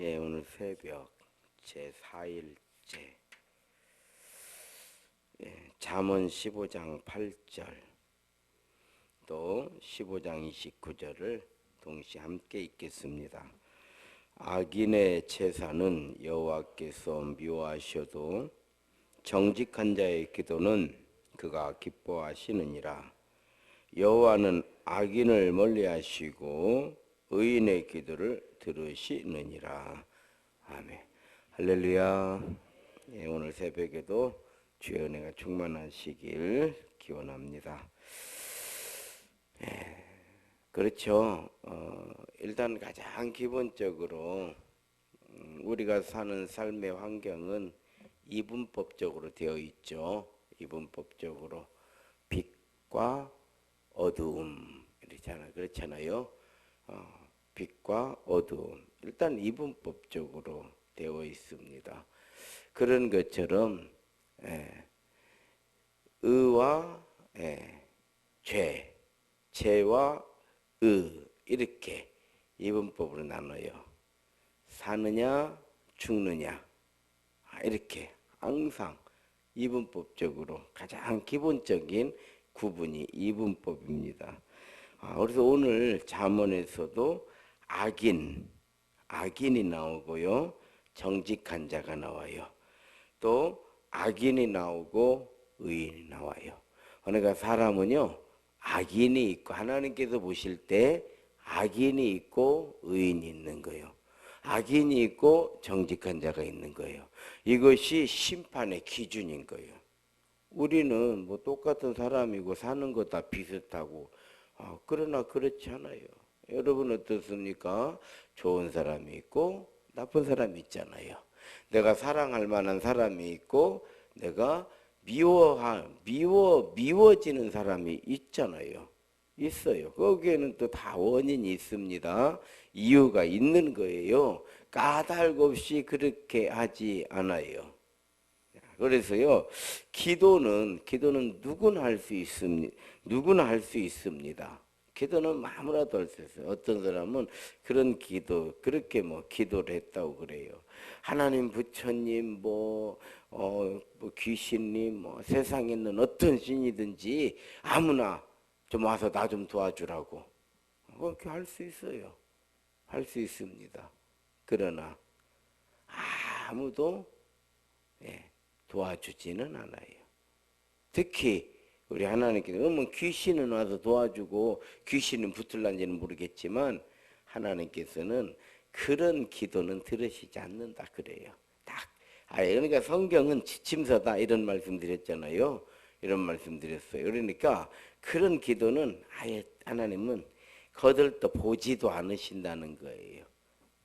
예, 오늘 새벽 제 4일째 예, 잠언 15장 8절 또 15장 29절을 동시에 함께 읽겠습니다. 악인의 제사는 여호와께서 미워하셔도 정직한 자의 기도는 그가 기뻐하시느니라. 여호와는 악인을 멀리하시고 의인의 기도를 들으시느니라. 아멘. 할렐루야. 예, 오늘 새벽에도 주의 은혜가 충만하시길 기원합니다. 예, 그렇죠. 어, 일단 가장 기본적으로 음, 우리가 사는 삶의 환경은 이분법적으로 되어 있죠. 이분법적으로 빛과 어두움 이렇잖아요. 그렇잖아요. 어, 빛과 어두움 일단 이분법적으로 되어 있습니다. 그런 것처럼 예, 의와 예, 죄, 죄와 의 이렇게 이분법으로 나눠요. 사느냐 죽느냐 아, 이렇게 항상 이분법적으로 가장 기본적인 구분이 이분법입니다. 아, 그래서 오늘 잠언에서도 악인, 악인이 나오고요, 정직한 자가 나와요. 또 악인이 나오고 의인이 나와요. 그러니까 사람은요, 악인이 있고 하나님께서 보실 때 악인이 있고 의인이 있는 거예요. 악인이 있고 정직한 자가 있는 거예요. 이것이 심판의 기준인 거예요. 우리는 뭐 똑같은 사람이고 사는 거 다 비슷하고 아, 그러나 그렇지 않아요. 여러분 어떻습니까? 좋은 사람이 있고 나쁜 사람이 있잖아요. 내가 사랑할 만한 사람이 있고 내가 미워할 미워 미워지는 사람이 있잖아요. 있어요. 거기에는 또 다 원인이 있습니다. 이유가 있는 거예요. 까닭 없이 그렇게 하지 않아요. 그래서요, 기도는, 기도는 누구나 할 수 있습니다. 누구나 할 수 있습니다. 기도는 아무라도 할 수 있어요. 어떤 사람은 그런 기도, 그렇게 뭐 기도를 했다고 그래요. 하나님 부처님, 뭐, 어, 뭐 귀신님, 뭐 세상에 있는 어떤 신이든지 아무나 좀 와서 나 좀 도와주라고. 그렇게 할 수 있어요. 할 수 있습니다. 그러나 아무도 예, 도와주지는 않아요. 특히 우리 하나님께서 그러면 귀신은 와서 도와주고 귀신은 붙을란지는 모르겠지만 하나님께서는 그런 기도는 들으시지 않는다 그래요. 딱. 아 그러니까 성경은 지침서다 이런 말씀 드렸잖아요. 이런 말씀 드렸어요. 그러니까 그런 기도는 아예 하나님은 거들떠 보지도 않으신다는 거예요.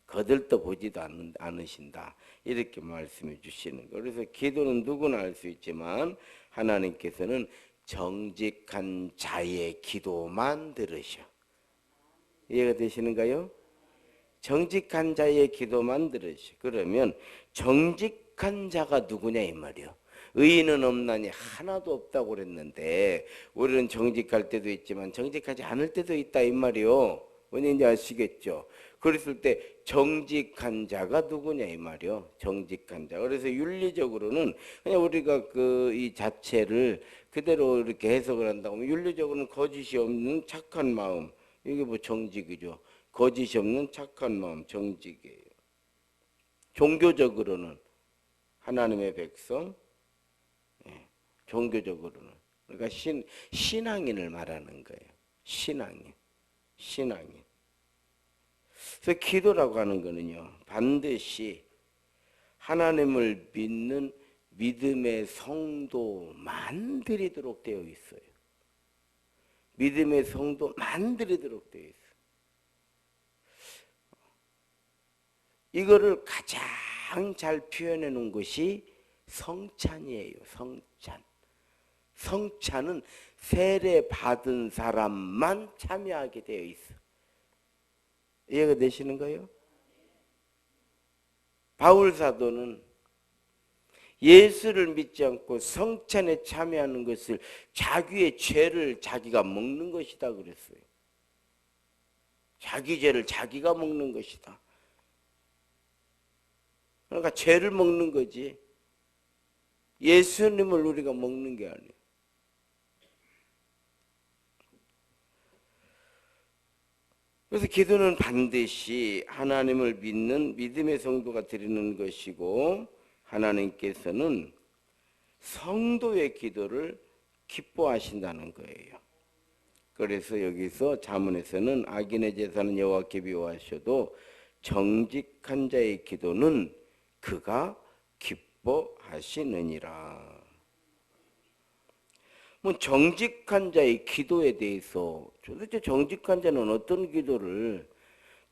거들떠 보지도 않, 않으신다. 이렇게 말씀해 주시는 거. 그래서 기도는 누구나 할 수 있지만 하나님께서는 정직한 자의 기도만 들으셔. 이해가 되시는가요? 정직한 자의 기도만 들으셔. 그러면 정직한 자가 누구냐 이 말이요. 의인은 없나니 하나도 없다고 그랬는데 우리는 정직할 때도 있지만 정직하지 않을 때도 있다 이 말이요. 원인지 아시겠죠? 그랬을 때 정직한 자가 누구냐 이 말이요. 정직한 자. 그래서 윤리적으로는 그냥 우리가 그 이 자체를 그대로 이렇게 해석을 한다고 하면 윤리적으로는 거짓이 없는 착한 마음. 이게 뭐 정직이죠. 거짓이 없는 착한 마음 정직이에요. 종교적으로는 하나님의 백성 예, 종교적으로는 그러니까 신 신앙인을 말하는 거예요. 신앙인. 신앙인. 그래서 기도라고 하는 거는요, 반드시 하나님을 믿는 믿음의 성도만 드리도록 되어 있어요. 믿음의 성도만 드리도록 되어 있어요. 이거를 가장 잘 표현해 놓은 것이 성찬이에요. 성찬. 성찬은 세례 받은 사람만 참여하게 되어 있어. 이해가 되시는 거예요? 바울 사도는 예수를 믿지 않고 성찬에 참여하는 것을 자기의 죄를 자기가 먹는 것이다 그랬어요. 자기 죄를 자기가 먹는 것이다. 그러니까 죄를 먹는 거지. 예수님을 우리가 먹는 게 아니에요. 그래서 기도는 반드시 하나님을 믿는 믿음의 성도가 드리는 것이고 하나님께서는 성도의 기도를 기뻐하신다는 거예요. 그래서 여기서 자문에서는 악인의 제사는 여호와께 비워하셔도 정직한 자의 기도는 그가 기뻐하시느니라. 뭐 정직한 자의 기도에 대해서 도대체 정직한 자는 어떤 기도를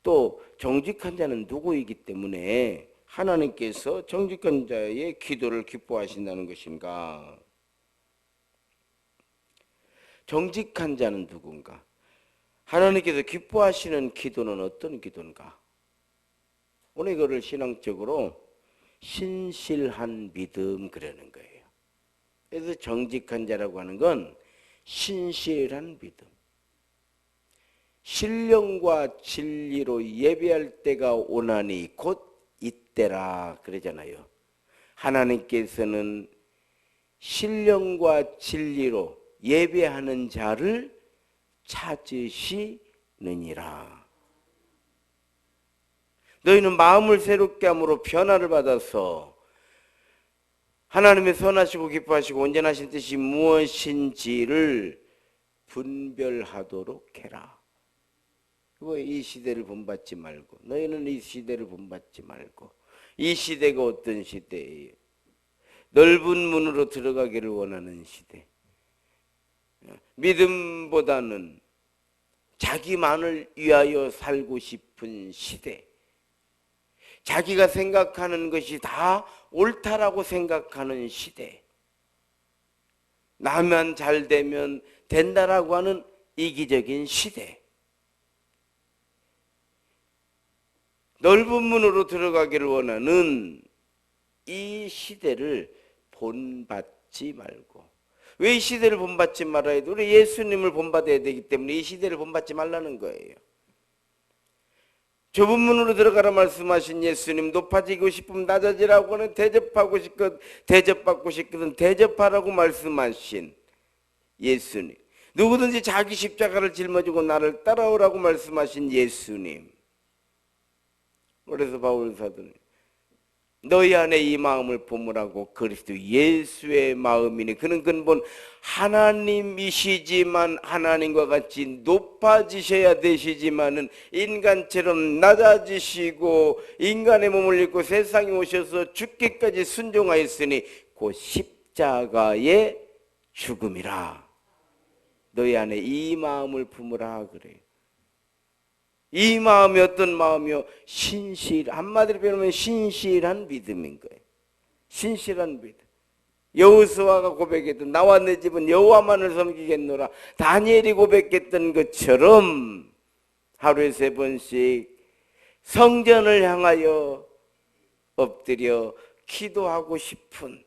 또 정직한 자는 누구이기 때문에 하나님께서 정직한 자의 기도를 기뻐하신다는 것인가? 정직한 자는 누군가? 하나님께서 기뻐하시는 기도는 어떤 기도인가? 오늘 이거를 신앙적으로 신실한 믿음 그러는 거예요. 그래서 정직한 자라고 하는 건 신실한 믿음. 신령과 진리로 예배할 때가 오나니 곧 이때라 그러잖아요. 하나님께서는 신령과 진리로 예배하는 자를 찾으시느니라. 너희는 마음을 새롭게 함으로 변화를 받아서 하나님의 선하시고 기뻐하시고 온전하신 뜻이 무엇인지를 분별하도록 해라. 이 시대를 본받지 말고 너희는 이 시대를 본받지 말고 이 시대가 어떤 시대예요? 넓은 문으로 들어가기를 원하는 시대. 믿음보다는 자기만을 위하여 살고 싶은 시대. 자기가 생각하는 것이 다 옳다라고 생각하는 시대. 나만 잘 되면 된다라고 하는 이기적인 시대. 넓은 문으로 들어가기를 원하는 이 시대를 본받지 말고 왜 이 시대를 본받지 말아야 돼? 우리 예수님을 본받아야 되기 때문에 이 시대를 본받지 말라는 거예요. 좁은 문으로 들어가라 말씀하신 예수님 높아지고 싶으면 낮아지라고 하는 대접하고 싶거든 대접받고 싶거든 대접하라고 말씀하신 예수님. 누구든지 자기 십자가를 짊어지고 나를 따라오라고 말씀하신 예수님. 그래서 바울 사도는 너희 안에 이 마음을 품으라고 그리스도 예수의 마음이니 그는 근본 하나님이시지만 하나님과 같이 높아지셔야 되시지만은 인간처럼 낮아지시고 인간의 몸을 입고 세상에 오셔서 죽기까지 순종하였으니 곧 십자가의 죽음이라 너희 안에 이 마음을 품으라 그래요. 이 마음이 어떤 마음이요? 신실, 한마디로 표현하면 신실한 믿음인 거예요. 신실한 믿음. 여호수아가 고백했던 나와 내 집은 여호와만을 섬기겠노라. 다니엘이 고백했던 것처럼 하루에 세 번씩 성전을 향하여 엎드려 기도하고 싶은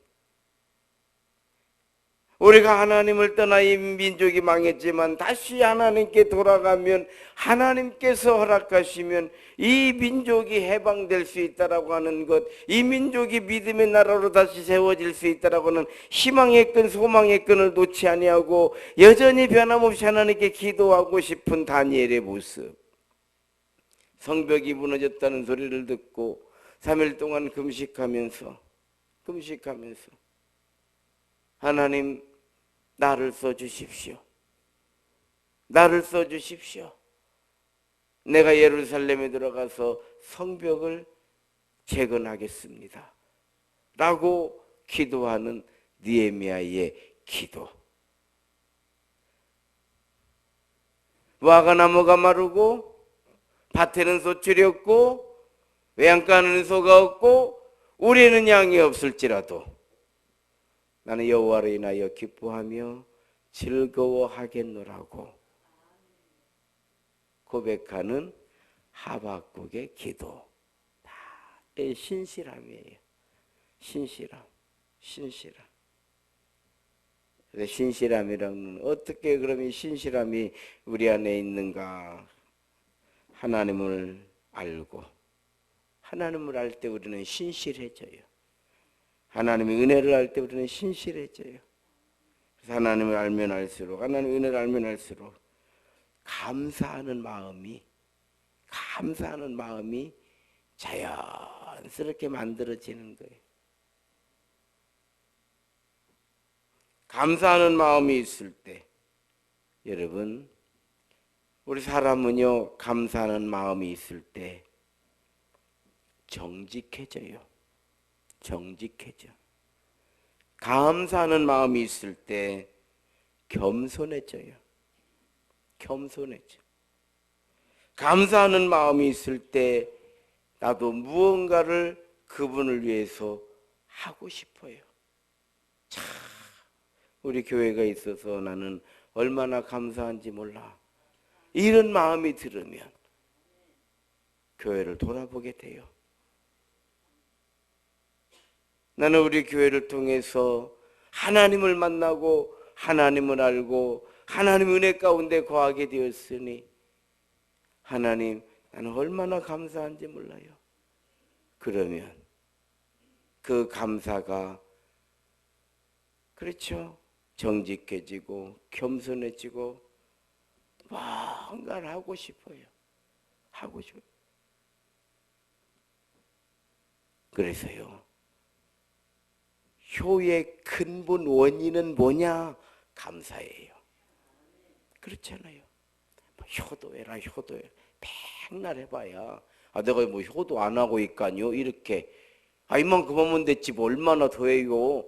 우리가 하나님을 떠나 이 민족이 망했지만 다시 하나님께 돌아가면 하나님께서 허락하시면 이 민족이 해방될 수 있다라고 하는 것, 이 민족이 믿음의 나라로 다시 세워질 수 있다라고 하는 희망의 끈, 소망의 끈을 놓지 아니하고 여전히 변함없이 하나님께 기도하고 싶은 다니엘의 모습. 성벽이 무너졌다는 소리를 듣고 3일 동안 금식하면서 금식하면서 하나님 나를 써 주십시오. 나를 써 주십시오. 내가 예루살렘에 들어가서 성벽을 재건하겠습니다. 라고 기도하는 니에미아의 기도. 와가나무가 마르고 밭에는 소출이 없고 외양간에는 소가 없고 우리는 양이 없을지라도 나는 여호와로 인하여 기뻐하며 즐거워하겠노라고 고백하는 하박국의 기도 다 신실함이에요. 신실함, 신실함. 신실함이라는 어떻게 그러면 신실함이 우리 안에 있는가? 하나님을 알고 하나님을 알 때 우리는 신실해져요. 하나님의 은혜를 알때 우리는 신실해져요. 그래서 하나님을 알면 알수록 하나님의 은혜를 알면 알수록 감사하는 마음이 감사하는 마음이 자연스럽게 만들어지는 거예요. 감사하는 마음이 있을 때 여러분 우리 사람은요 감사하는 마음이 있을 때 정직해져요. 정직해져. 감사하는 마음이 있을 때 겸손해져요. 겸손해져. 감사하는 마음이 있을 때 나도 무언가를 그분을 위해서 하고 싶어요. 참 우리 교회가 있어서 나는 얼마나 감사한지 몰라. 이런 마음이 들으면 교회를 돌아보게 돼요. 나는 우리 교회를 통해서 하나님을 만나고 하나님을 알고 하나님 은혜 가운데 거하게 되었으니 하나님 나는 얼마나 감사한지 몰라요. 그러면 그 감사가 그렇죠. 정직해지고 겸손해지고 뭔가를 하고 싶어요. 하고 싶어요. 그래서요. 효의 근본 원인은 뭐냐? 감사예요. 그렇잖아요. 뭐 효도해라, 효도해. 맨날 해봐야. 아, 내가 뭐 효도 안 하고 있까요? 이렇게. 아, 이만큼 하면 됐지, 뭐 얼마나 더 해요?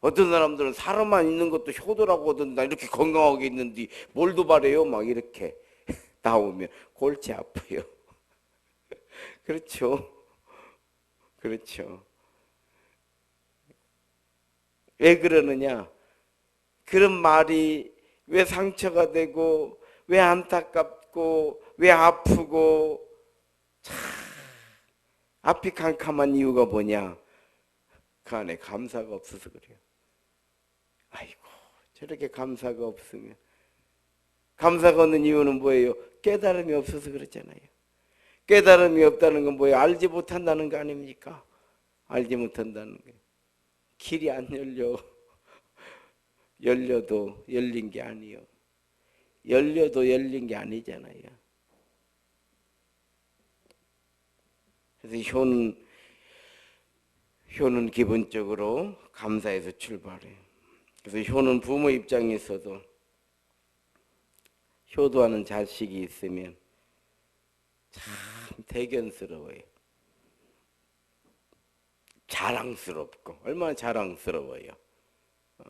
어떤 사람들은 사람만 있는 것도 효도라고 하던데, 이렇게 건강하게 있는데, 뭘 도바래요? 막 이렇게 나오면 골치 아파요. 그렇죠. 그렇죠. 왜 그러느냐? 그런 말이 왜 상처가 되고, 왜 안타깝고, 왜 아프고, 참, 앞이 캄캄한 이유가 뭐냐? 그 안에 감사가 없어서 그래요. 아이고, 저렇게 감사가 없으면. 감사가 없는 이유는 뭐예요? 깨달음이 없어서 그렇잖아요. 깨달음이 없다는 건 뭐예요? 알지 못한다는 거 아닙니까? 알지 못한다는 거. 길이 안 열려. 열려도 열린 게 아니요. 열려도 열린 게 아니잖아요. 그래서 효는 효는 기본적으로 감사에서 출발해. 그래서 효는 부모 입장에서도 효도하는 자식이 있으면 참 대견스러워요. 자랑스럽고 얼마나 자랑스러워요. 어.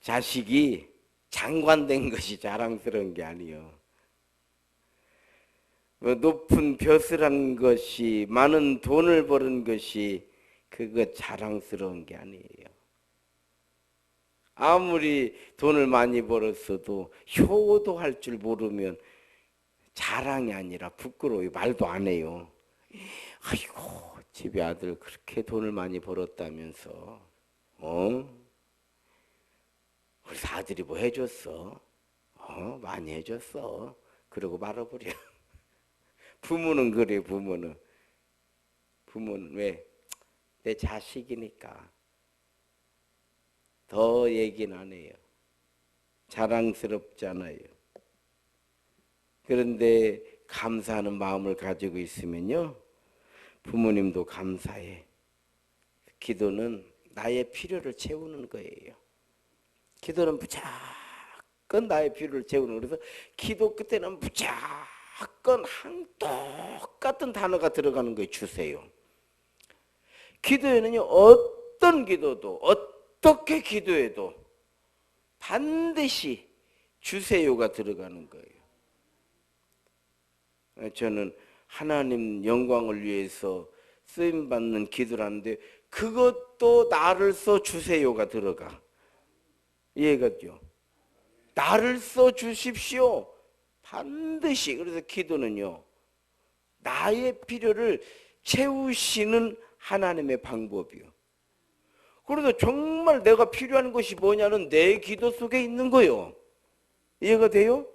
자식이 장관된 것이 자랑스러운 게 아니요. 뭐 높은 벼슬 한 것이 많은 돈을 버는 것이 그거 자랑스러운 게 아니에요. 아무리 돈을 많이 벌었어도 효도할 줄 모르면 자랑이 아니라 부끄러워요. 말도 안 해요. 집에 아들 그렇게 돈을 많이 벌었다면서 어? 우리 아들이 뭐 해줬어? 어? 많이 해줬어. 그러고 말아버려. 부모는 그래 부모는. 부모는 왜? 내 자식이니까. 더 얘기는 안 해요. 자랑스럽잖아요. 그런데 감사하는 마음을 가지고 있으면요. 부모님도 감사해. 기도는 나의 필요를 채우는 거예요. 기도는 무조건 나의 필요를 채우는 그래서 기도 끝에는 무조건 한 똑같은 단어가 들어가는 거예요. 주세요. 기도에는요. 어떤 기도도 어떻게 기도해도 반드시 주세요가 들어가는 거예요. 저는 하나님 영광을 위해서 쓰임 받는 기도를 하는데 그것도 나를 써 주세요가 들어가. 이해가죠? 나를 써 주십시오. 반드시 그래서 기도는요. 나의 필요를 채우시는 하나님의 방법이요. 그래서 정말 내가 필요한 것이 뭐냐는 내 기도 속에 있는 거요. 이해가 돼요?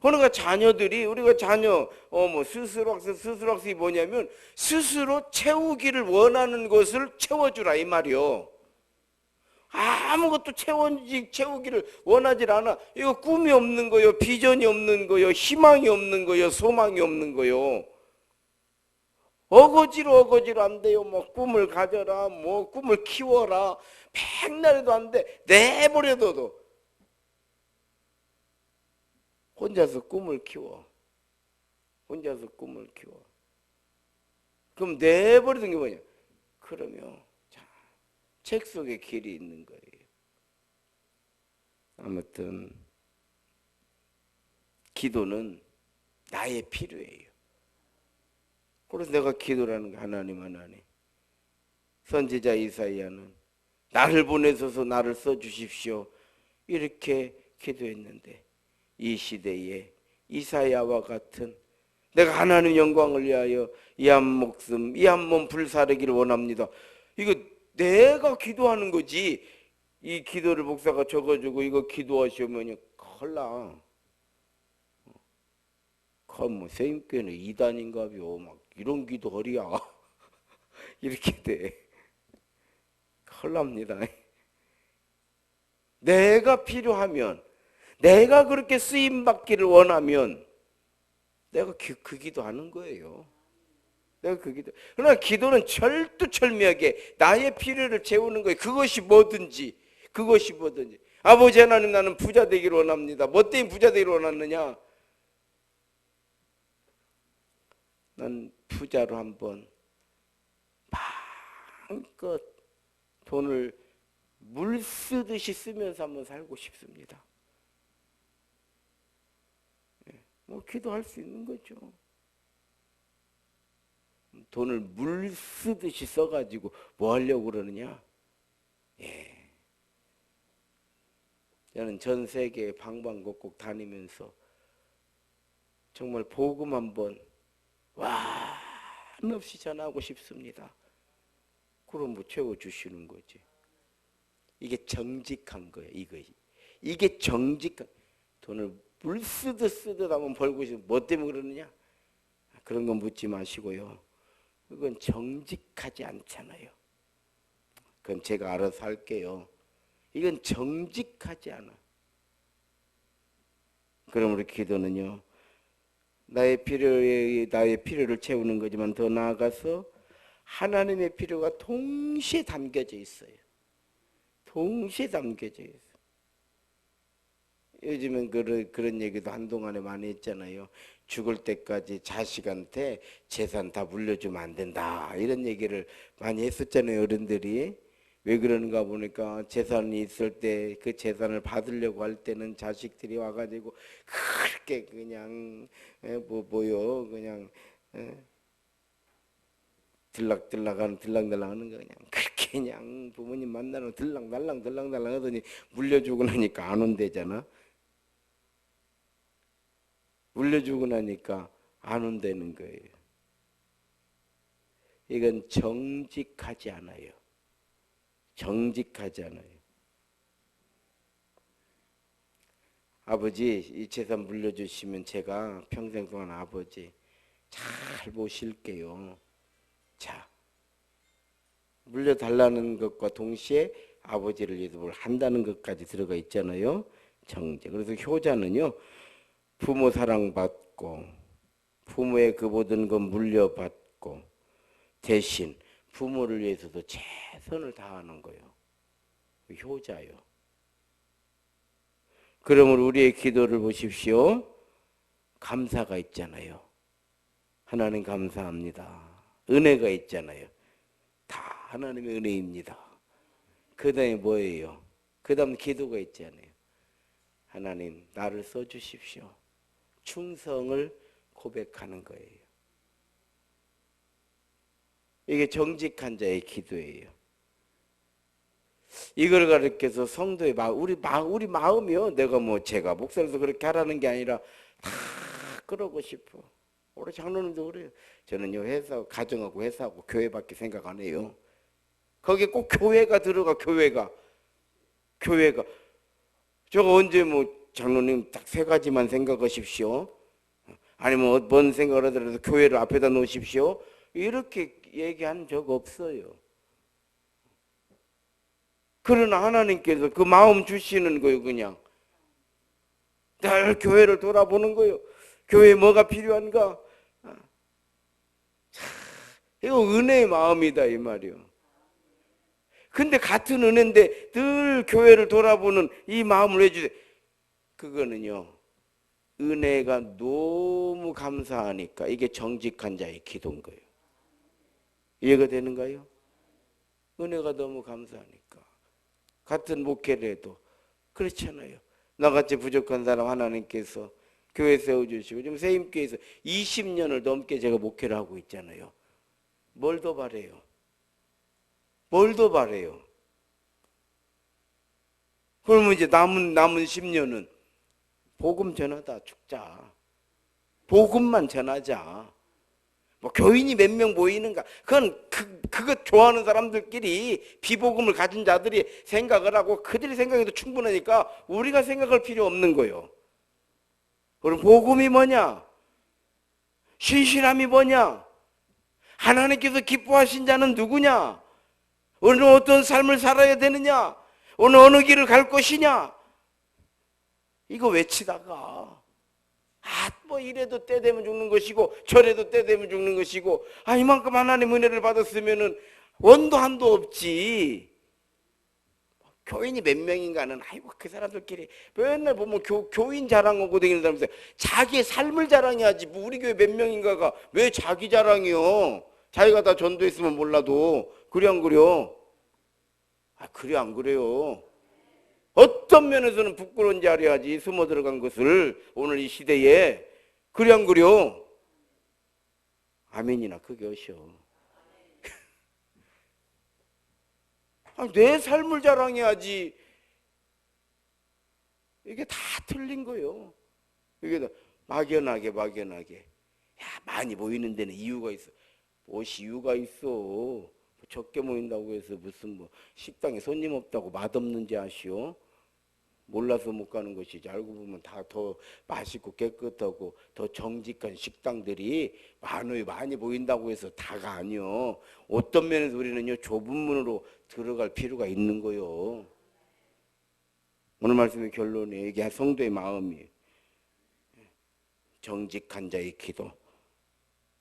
그러니까 자녀들이 우리가 자녀 어뭐 스스로 학습 스스로 학습이 뭐냐면 스스로 채우기를 원하는 것을 채워주라 이 말이요. 아무것도 채워지 채우기를 원하질 않아. 이거 꿈이 없는 거요, 비전이 없는 거요, 희망이 없는 거요, 소망이 없는 거요. 어거지로 어거지로 안 돼요. 뭐 꿈을 가져라, 뭐 꿈을 키워라. 백날 해도 안 돼. 내버려둬도 혼자서 꿈을 키워. 혼자서 꿈을 키워. 그럼 내버리는 게 뭐냐? 그러면 자, 책 속에 길이 있는 거예요. 아무튼 기도는 나의 필요예요. 그래서 내가 기도라는 거 하나님 하나님. 선지자 이사야는 나를 보내소서 나를 써 주십시오. 이렇게 기도했는데 이 시대에 이사야와 같은 내가 하나님 영광을 위하여 이 한 목숨, 이 한 몸 불사르기를 원합니다. 이거 내가 기도하는 거지. 이 기도를 목사가 적어주고 이거 기도하시면 컬라. 뭐 선생님께는 이단인가요? 막 이런 기도 허리야. 이렇게 돼. 컬납니다. 내가 필요하면 내가 그렇게 쓰임 받기를 원하면 내가 그, 그 기도하는 거예요. 내가 그 기도. 그러나 기도는 철두철미하게 나의 필요를 채우는 거예요. 그것이 뭐든지, 그것이 뭐든지. 아버지 하나님 나는 부자 되기를 원합니다. 뭐 때문에 부자 되기를 원하느냐? 난 부자로 한번 마음껏 돈을 물 쓰듯이 쓰면서 한번 살고 싶습니다. 뭐 기도할 수 있는 거죠. 돈을 물 쓰듯이 써가지고 뭐 하려고 그러느냐? 예. 저는 전 세계 방방곡곡 다니면서 정말 복음 한번 와 한없이 전하고 싶습니다. 그럼 뭐 채워 주시는 거지. 이게 정직한 거예요. 이거 이게 정직한 돈을 물 쓰듯 쓰듯 한번 벌고 싶으면 뭐 때문에 그러느냐? 그런 건 묻지 마시고요. 그건 정직하지 않잖아요. 그건 제가 알아서 할게요. 이건 정직하지 않아. 우리 기도는요. 나의 필요에 나의 필요를 채우는 거지만 더 나아가서 하나님의 필요가 동시에 담겨져 있어요. 동시에 담겨져 있어요. 요즘은 그런, 그런 얘기도 한동안에 많이 했잖아요. 죽을 때까지 자식한테 재산 다 물려주면 안 된다. 이런 얘기를 많이 했었잖아요. 어른들이. 왜 그러는가 보니까 재산이 있을 때 그 재산을 받으려고 할 때는 자식들이 와가지고 그렇게 그냥 뭐 뭐요 그냥 들락들락하는 들락달락하는 거 그냥 그렇게 그냥 부모님 만나면 들락달락 들락달락 하더니 물려주고 나니까 안 온대잖아. 물려주고 나니까 안 온다는 거예요. 이건 정직하지 않아요. 정직하지 않아요. 아버지 이 재산 물려주시면 제가 평생 동안 아버지 잘 모실게요. 자 물려달라는 것과 동시에 아버지를 위해서 뭘 한다는 것까지 들어가 있잖아요. 정제. 그래서 효자는요. 부모 사랑받고 부모의 그 모든 것 물려받고 대신 부모를 위해서도 최선을 다하는 거예요. 그 효자요. 그러면 우리의 기도를 보십시오. 감사가 있잖아요. 하나님 감사합니다. 은혜가 있잖아요. 다 하나님의 은혜입니다. 그 다음에 뭐예요? 그 다음 기도가 있잖아요. 하나님, 나를 써주십시오. 충성을 고백하는 거예요. 이게 정직한 자의 기도예요. 이걸 가르쳐서 성도의 마음, 우리 마 우리 마음이요. 내가 뭐 제가 목사로서 그렇게 하라는 게 아니라 다 그러고 싶어. 우리 장로님도 그래요. 저는요 회사 가정하고 회사하고 교회밖에 생각 안 해요. 거기에 꼭 교회가 들어가 교회가 교회가 저가 언제 뭐 장로님 딱 세 가지만 생각하십시오. 아니면 뭔 생각을 하더라도 교회를 앞에다 놓으십시오. 이렇게 얘기한 적 없어요. 그러나 하나님께서 그 마음 주시는 거예요, 그냥. 늘 교회를 돌아보는 거예요. 교회에 뭐가 필요한가? 아. 참, 이거 은혜의 마음이다, 이 말이요. 근데 같은 은혜인데 늘 교회를 돌아보는 이 마음을 해주세요. 그거는요, 은혜가 너무 감사하니까 이게 정직한 자의 기도인 거예요. 이해가 되는가요? 은혜가 너무 감사하니까. 같은 목회를 해도 그렇잖아요. 나같이 부족한 사람 하나님께서 교회 세워주시고 지금 세임교회에서 20년을 넘게 제가 목회를 하고 있잖아요. 뭘 더 바래요? 뭘 더 바래요? 그러면 이제 남은 남은 10년은 복음 전하다 죽자. 복음만 전하자. 뭐 교인이 몇 명 모이는가? 그건 그 그거 좋아하는 사람들끼리 비복음을 가진 자들이 생각을 하고 그들이 생각해도 충분하니까 우리가 생각할 필요 없는 거예요. 그럼 복음이 뭐냐? 신실함이 뭐냐? 하나님께서 기뻐하신 자는 누구냐? 오늘 어떤 삶을 살아야 되느냐? 오늘 어느 길을 갈 것이냐? 이거 외치다가 아, 뭐 이래도 때 되면 죽는 것이고 저래도 때 되면 죽는 것이고 아 이만큼 하나님 은혜를 받았으면은 원도 한도 없지. 교인이 몇 명인가는 아이고 그 사람들끼리 맨날 보면 교, 교인 자랑하고 다니는 사람들. 자기의 삶을 자랑해야지. 뭐 우리 교회 몇 명인가가 왜 자기 자랑이요? 자기가 다 전도했으면 몰라도. 그래 안 그래요? 아 그래 안 그래요 어떤 면에서는 부끄러운 자리하지 숨어 들어간 것을 오늘 이 시대에 그래 안 그래요 아멘이나 그게 어셔 아, 내 삶을 자랑해야지. 이게 다 틀린 거예요. 이게 다 막연하게 막연하게. 야 많이 모이는 데는 이유가 있어. 무엇이 이유가 있어. 적게 모인다고 해서 무슨 뭐 식당에 손님 없다고 맛없는지 아시오? 몰라서 못 가는 것이지 알고 보면 다 더 맛있고 깨끗하고 더 정직한 식당들이 많이 많이 보인다고 해서 다가 아니요. 어떤 면에서 우리는요 좁은 문으로 들어갈 필요가 있는 거요. 오늘 말씀의 결론이 이게 성도의 마음이 정직한 자의 기도.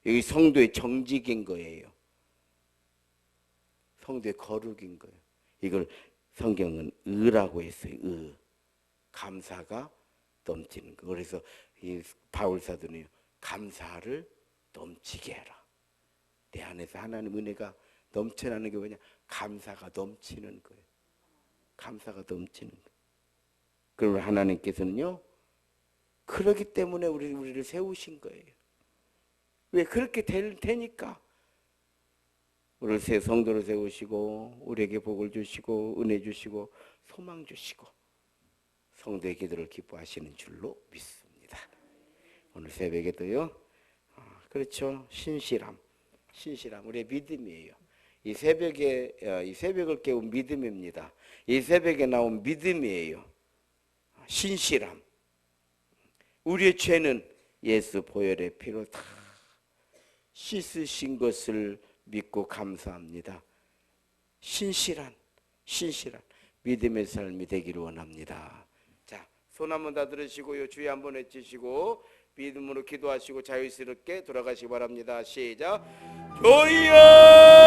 여기 성도의 정직인 거예요. 성도의 거룩인 거예요. 이걸 성경은 의라고 했어요. 의. 감사가 넘치는 거. 그래서 이 바울 사도는 감사를 넘치게 해라. 내 안에서 하나님 은혜가 넘쳐나는 게 뭐냐? 감사가 넘치는 거예요. 감사가 넘치는 거예요. 그러면 하나님께서는요, 그러기 때문에 우리, 우리를 세우신 거예요. 왜 그렇게 될 테니까. 우리를 새 성도를 세우시고, 우리에게 복을 주시고, 은혜 주시고, 소망 주시고, 성도의 기도를 기뻐하시는 줄로 믿습니다. 오늘 새벽에도요. 아, 그렇죠. 신실함. 신실함. 우리의 믿음이에요. 이 새벽에 어, 이 새벽을 깨운 믿음입니다. 이 새벽에 나온 믿음이에요. 신실함. 우리의 죄는 예수 보혈의 피로 다 씻으신 것을 믿고 감사합니다. 신실한 신실한 믿음의 삶이 되기를 원합니다. 자, 손 한번 다 들으시고요. 주의 한번 외치시고 믿음으로 기도하시고 자유스럽게 돌아가시기 바랍니다. 시작. 주여!